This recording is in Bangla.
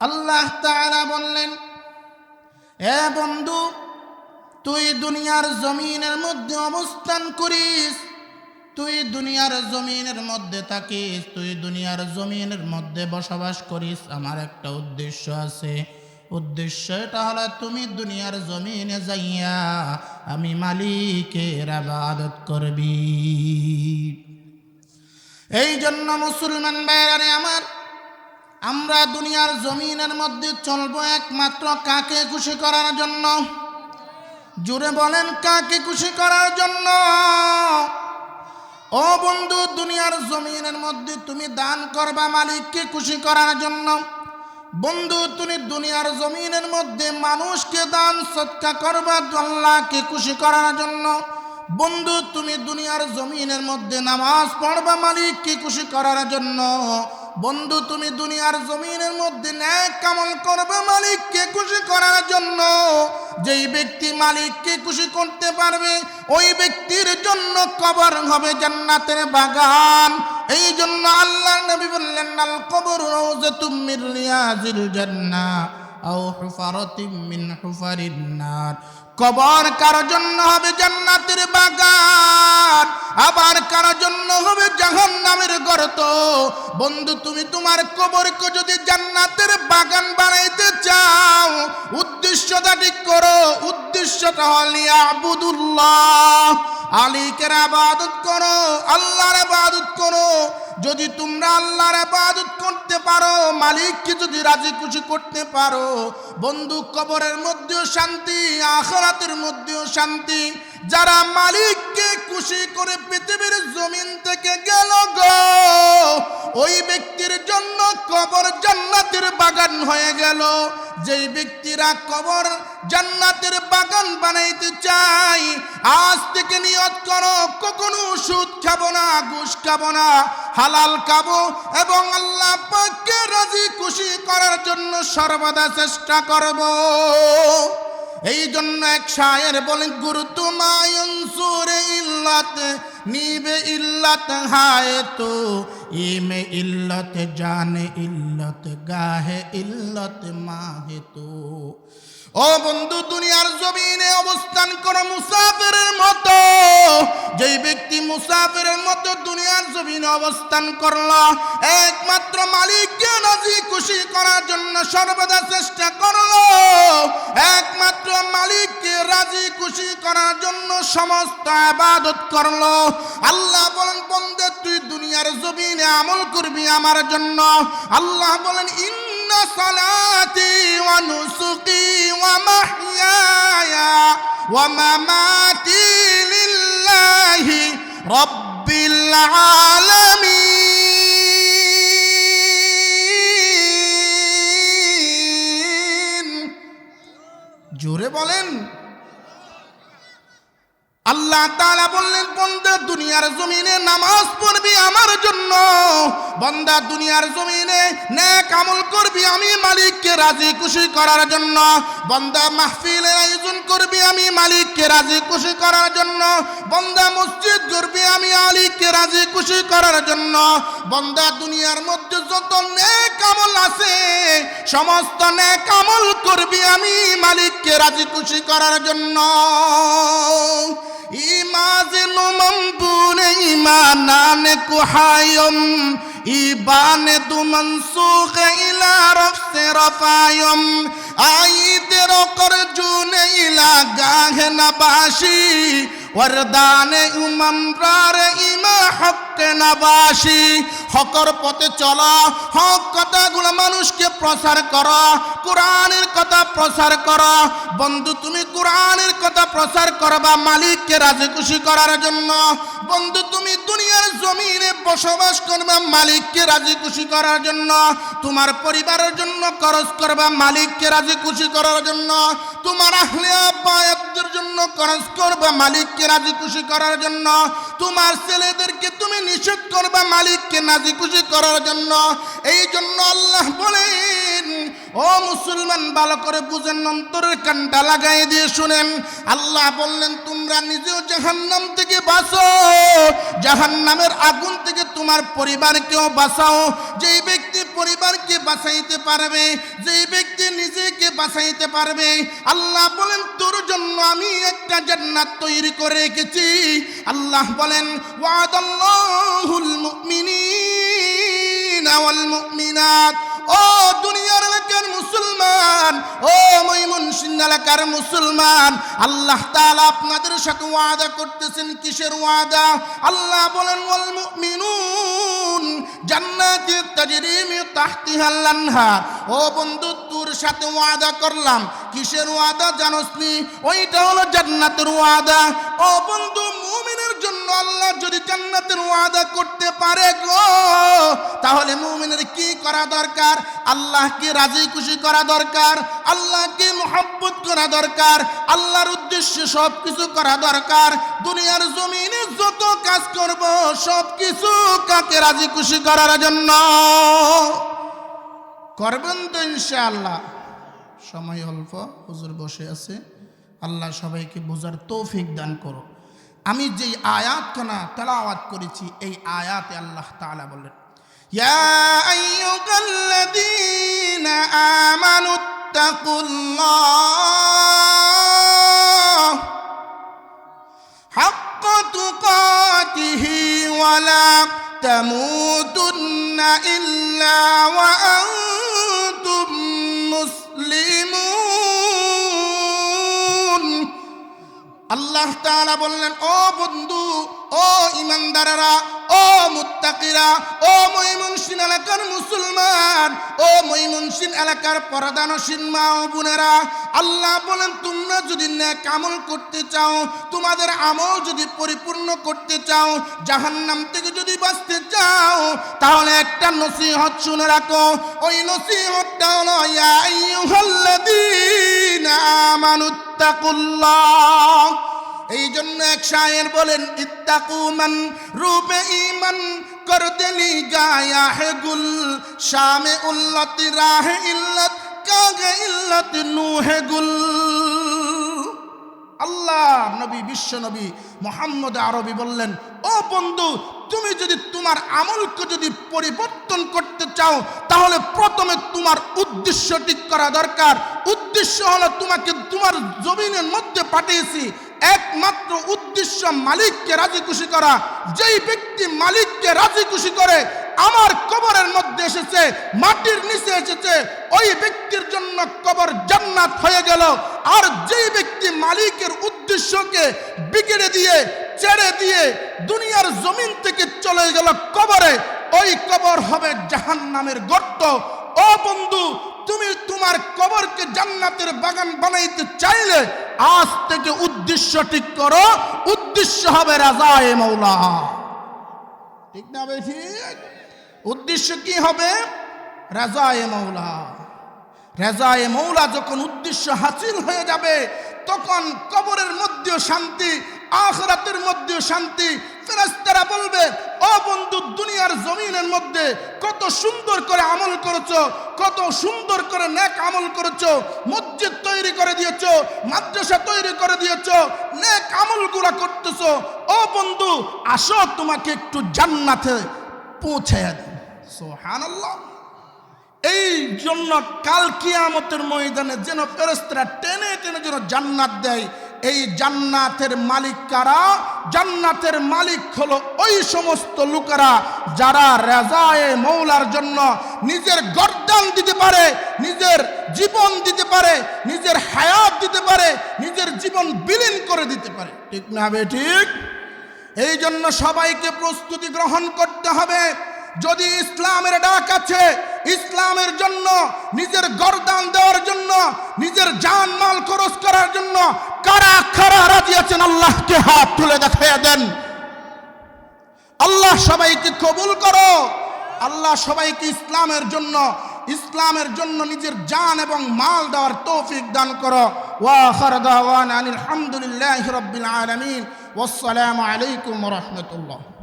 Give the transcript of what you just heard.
আল্লাহ তাআলা বললেন, এ বন্ধু, তুই দুনিয়ার জমিনের মধ্যে অবস্থান করিস, তুই দুনিয়ার জমিনের মধ্যে থাকিস, তুই দুনিয়ার জমিনের মধ্যে বসবাস করিস। আমার একটা উদ্দেশ্য আছে। উদ্দেশ্য এটা হলো, তুমি দুনিয়ার জমিনে যাইয়া আমি মালিকের আবাদত করবি। এই জন্য মুসলমান ভাইয়ারে আমার আমরা দুনিয়ার জমিনের মধ্যে চলবো একমাত্র কাকে খুশি করার জন্য? জুড়ে বলেন, কাকে খুশি করার জন্য? ও বন্ধু, দুনিয়ার জমিনের মধ্যে তুমি দান করবা মালিককে খুশি করার জন্য। বন্ধু, তুমি দুনিয়ার জমিনের মধ্যে মানুষকে দান, সৎকা করবা, আল্লাহকে খুশি করার জন্য। বন্ধু, তুমি দুনিয়ার জমিনের মধ্যে নামাজ পড়বা মালিককে খুশি করার জন্য। বন্ধু, তুমি দুনিয়ার জমিনের মধ্যে ন্যায় কামল করবে মালিককে খুশি করার জন্য। যেই ব্যক্তি মালিককে খুশি করতে পারবে, ওই ব্যক্তির জন্য কবর হবে জান্নাতের বাগান। এই জন্য আল্লাহ নবী বললেন, আল কবর রওজাতুম মির রিয়াজিল আও মিন হুফারিন নার। কবর কারও জন্য হবে জান্নাতের বাগান? আবার কার জন্য হবে জাহান্নামের গর্ত? বন্ধু, তুমি তোমার কবরকে যদি জান্নাতের বাগান বানাইতে চাও, উদ্দেশ্যটা ঠিক করো। উদ্দেশ্যটা হল আবুদুল্লাহ আলিকের আবাদত করো, আল্লাহর আবাদত করো। যদি তোমরা আল্লাহর আবাদত করতে পারো, মালিককে যদি রাজি খুশি করতে পারো বন্ধু কবরের মধ্যেও শান্তি, আখরাতের মধ্যেও শান্তি। যারা মালিককে খুশি করে পৃথিবীর জমিন থেকে গেল গো, ওই ব্যক্তির জন্য কবর জান্নাতের বাগান হয়ে গেল। যেই ব্যক্তিরা কবর জান্নাতের বাগান বানাইতে চাই আজ থেকে নিয়ত করো, কখনো সুদ খাব না, ঘুষ খাব না, হালাল খাব এবং আল্লাহ পাককে রাজি খুশি করার জন্য সর্বদা চেষ্টা করব। এই জন্য এক শায়ের বলেন গুরু তুমায়ন সুরে ইল্লাত, নিবে ইল্লাত, হায় তো, ইমে ইল্লত, জানে ইল্লত, গাহে ইল্লত, মাহে তো। ও বন্ধু, দুনিয়ার জমিনে অবস্থান করো মুসাফিরের মতো। যেই ব্যক্তি মুসাফিরের মতো দুনিয়ার জমিনে অবস্থান করল, একমাত্র মালিককে রাজি খুশি করার জন্য সর্বদা চেষ্টা করল। একমাত্র মালিককে রাজি খুশি করার জন্য সমস্ত আবাদত করল। আল্লাহ বলেন বন্ধে তুই দুনিয়ার জমিনে আমল করবি আমার জন্য। আল্লাহ বলেন ইন্দ সালাতি অনুসুকি ومماتي لله رب العالمين জোরে বলেন আল্লাহ তালা বললেন, বন্দা দুনিয়ার জমিনে নামাজ পড়বি আমার জন্য। বন্দা দুনিয়ার জমিনে ন্যাক আমল করবি আমি মালিককে রাজি খুশি করার জন্য। বন্দা মাহফিলের আয়োজন করবি আমি মালিককে রাজি খুশি করার জন্য। বন্দা মসজিদ করবি আলীকে রাজি খুশি করার জন্য বন্দা দুনিয়ার মধ্যে যত নেক আমল আছে, সমস্ত নেক আমল করবি আমি মালিককে রাজি খুশি করার জন্য। ইমাজিন মম্বুনে ইমানানে কুহায়ম ইবানে তু মনসুখ ইলা রফসে রফায়ম। আইতের করজুনে ইলা গাহে নবাসি ওরদানে উমম রারে ইমা হককে নবাসি হকর পথে চলা, হক কথাগুলো মানুষকে প্রচার করো, কোরআনের কথা প্রচার করো। বন্ধু, তুমি কোরআনের কথা প্রচার করবা মালিককে রাজি খুশি করার জন্য। বন্ধু, তুমি দুনিয়ার জমিনে বসবাস করবা মালিককে রাজি খুশি করার জন্য। তোমার পরিবারের জন্য খরচ করবা মালিককে রাজি খুশি করার জন্য। তোমার আহলে আব্বায়াতদের জন্য খরচ করবা মালিককে রাজি খুশি করার জন্য। তোমার ছেলেদেরকে তুমি নিষেধ করবা মালিককে রাজি খুশি করার জন্য, এই জন্য আল্লাহ বলেন, ও মুসলমান, ভালো করে বুঝেন, অন্তরের কানটা লাগাই দিয়ে শুনেন। আল্লাহ বললেন, তোমরা নিজেও জাহান্নাম থেকে বাঁচো। জাহান্নামের আগুন থেকে তোমার পরিবারকেও বাঁচাও। যেই ব্যক্তি পরিবারকে বাঁচাইতে পারবে যে ব্যক্তি নিজেকে বাঁচাইতে পারবে, আল্লাহ বলেন, তোর জন্য আমি একটা জান্নাত তৈরি করে রেখেছি। আল্লাহ বলেন ওয়াদাল্লাহুল ও এলাকার মুসলমান, আল্লাহ তাআলা আপনাদের সাথে ওয়াদা করতেছেন, কিসের ওয়াদা? আল্লাহ বলেন, ওয়াল মুমিনুন জান্নাতি তাজরি মিন তাহতিহাল আনহার। ও বন্ধু, তোর সাথে ওয়াদা করলাম, কিসের ওয়াদা ওইটা হলো জান্নাতের ওয়াদা। ও বন্ধু মুমিনের জন্য আল্লাহ যদি জান্নাতের ওয়াদা করতে পারে গো, তাহলে মুমিনের কি করা দরকার? আল্লাহকে রাজি খুশি করা দরকার, আল্লাহকে মোহাব্বত করা দরকার, আল্লাহর উদ্দেশ্যে সব কিছু করা দরকার। দুনিয়ার জমিনে যত কাজ করব সব কিছু কাকে রাজি খুশি করার জন্য? করবেন তো ইনশাআল্লাহ। সময় অল্প, হুজুর বসে আছে। আল্লাহ সবাইকে বোঝার তৌফিক দান করো আমি যেই আয়াত কানা তেলাওয়াত করেছি এই আয়াতে আল্লাহ তাআলা বললেন ইয়া আইয়ুহাল্লাযীনা আমানুত্তাকুল্লাহ حق تقاته ولا تموتن إلا وأنتم আল্লাহ তাআলা বললেন, ও বন্ধু, ও ইমানদারেরা ও মুত্তাকিরা, ও ময়মনসিন এলাকার মুসলমান, ও ময়মনসিন এলাকার পরাদানসীন মা ও বোনেরা, আল্লাহ বলেন, তোমরা যদি ন্যাক করতে চাও, তোমাদের আমল যদি পরিপূর্ণ করতে চাও, জাহান্নাম থেকে যদি বাঁচতে চাও, তাহলে একটা নসিহত শুনে রাখো। ওই নসিহতটা হলো, ইয়া আইয়ুহাল্লাযীনা আমানুত্তাকুল্লাহ এই জন্য এক শায়ের বলেন ইত্তাকুমান রূপে ইমান কর গায়া হে গুল, শামে উল্লতি রাহে ইল্লত, কাগে ইল্লত নুহে গুল। আল্লাহ নবী, বিশ্ব নবী মোহাম্মদ আরবি বললেন, ও বন্ধু, তুমি যদি তোমার আমলকে যদি পরিবর্তন করতে চাও, তাহলে প্রথমে তোমার উদ্দেশ্য ঠিক করা দরকার। উদ্দেশ্য হলো তোমাকে তোমার জমিনের মধ্যে পাঠিয়েছি। একমাত্র উদ্দেশ্য মালিককে রাজি খুশি করা। যেই ব্যক্তি মালিককে রাজি খুশি করে, আমার কবরের মধ্যে এসেছে, মাটির নিচে এসেছে, ওই ব্যক্তির জন্য কবর জান্নাত হয়ে গেল। আর যেই ব্যক্তি মালিকের উদ্দেশ্যকে বিগড়ে দিয়ে, ছেড়ে দিয়ে দুনিয়ার জমিন থেকে চলে গেল কবরে, ওই কবর হবে জাহান নামের গর্ত। ও বন্ধু, তুমি তোমার কবরকে জান্নাতের বাগান বানাইতে চাইলে আজ থেকে উদ্দেশ্য ঠিক করো, উদ্দেশ্য হবে রাজা এ মৌলা ঠিক না বেশি উদ্দেশ্য কি হবে? রাজা এ মৌলা রেজা এ মৌলা যখন উদ্দেশ্য হাসিল হয়ে যাবে, তখন কবরের মধ্যেও শান্তি আখরাতের মধ্যেও শান্তি। ফেরেশতারা বলবে, ও বন্ধু, দুনিয়ার জমিনের মধ্যে কত সুন্দর করে আমল করেছ, কত সুন্দর করে নেক আমল করেছ, মসজিদ তৈরি করে দিয়েছ, মাদ্রাসা তৈরি করে দিয়েছ, নেক আমলগুলা করতেছো। ও বন্ধু, আসো তোমাকে একটু জান্নাতে পৌঁছায় দিই সুবহানাল্লাহ। এই জন্য কাল কিয়ামতের ময়দানে যেন ফেরেস্তারা টেনে টেনে যেন জান্নাত দেয় এই জান্নাতের মালিক কারা? জান্নাতের মালিক হলো ওই সমস্ত লোকেরা যারা রেজায়ে মৌলার জন্য নিজের গর্দান দিতে পারে, নিজের জীবন দিতে পারে, নিজের হায়াত দিতে পারে, নিজের জীবন বিলীন করে দিতে পারে। ঠিক না হবে ঠিক? এই জন্য সবাইকে প্রস্তুতি গ্রহণ করতে হবে। যদি ইসলামের ডাক আছে ইসলামের জন্য, নিজের গরদান দেওয়ার জন্য, নিজের জান মাল খরচ করার জন্য কারা কারা রাজি আছেন? আল্লাহকে হাত তুলে দেখাইয়া দেন। আল্লাহ সবাইকে কবুল করো। আল্লাহ সবাইকে ইসলামের জন্য ইসলামের জন্য নিজের জান এবং মাল দেওয়ার তৌফিক দান করো। ওয়া খারদাওয়ান আনিল হামদুলিল্লাহি রাব্বিল আলামিন। ওয়াসসালামু আলাইকুম রাহমাতুল্লাহ।